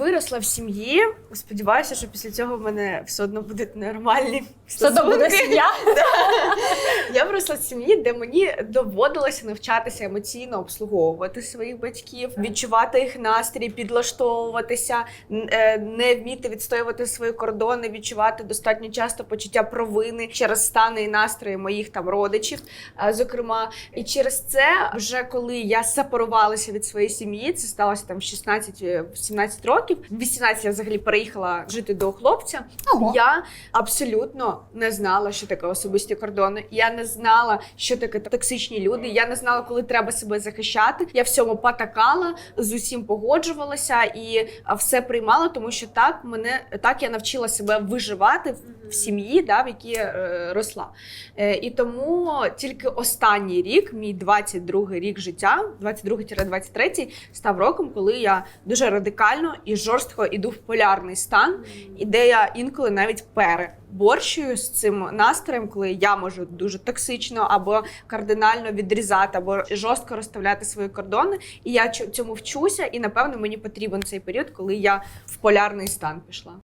виросла в сім'ї. Сподіваюся, що після цього в мене все одно будуть нормальні Все одно буде стосунки. сім'я. виросла в сім'ї, де мені доводилося навчатися емоційно обслуговувати своїх батьків, відчувати їх настрій, підлаштовуватися, е, не вміти відстоювати свої кордони, відчувати достатньо часто почуття провини через стани і настрої моїх там родичів. е, Зокрема, і через це, вже коли я сепарувалася від своєї сім'ї, це сталося там 16-17 років. В 18 я взагалі переїхала жити до хлопця. Ого. Я абсолютно не знала, що таке особисті кордони. Я не знала, що таке токсичні люди. Я не знала, коли треба себе захищати. Я всьому потакала, з усім погоджувалася і все приймала, тому що так мене так я навчила себе виживати в- сім'ї, да, в якій е, росла. Е, і тому тільки останній рік, мій 22-й рік життя, 22-23, став роком, коли я дуже радикально і жорстко іду в полярний стан, і де я інколи навіть переборщую з цим настроєм, коли я можу дуже токсично або кардинально відрізати, або жорстко розставляти свої кордони. І я цьому вчуся, і напевно мені потрібен цей період, коли я в полярний стан пішла.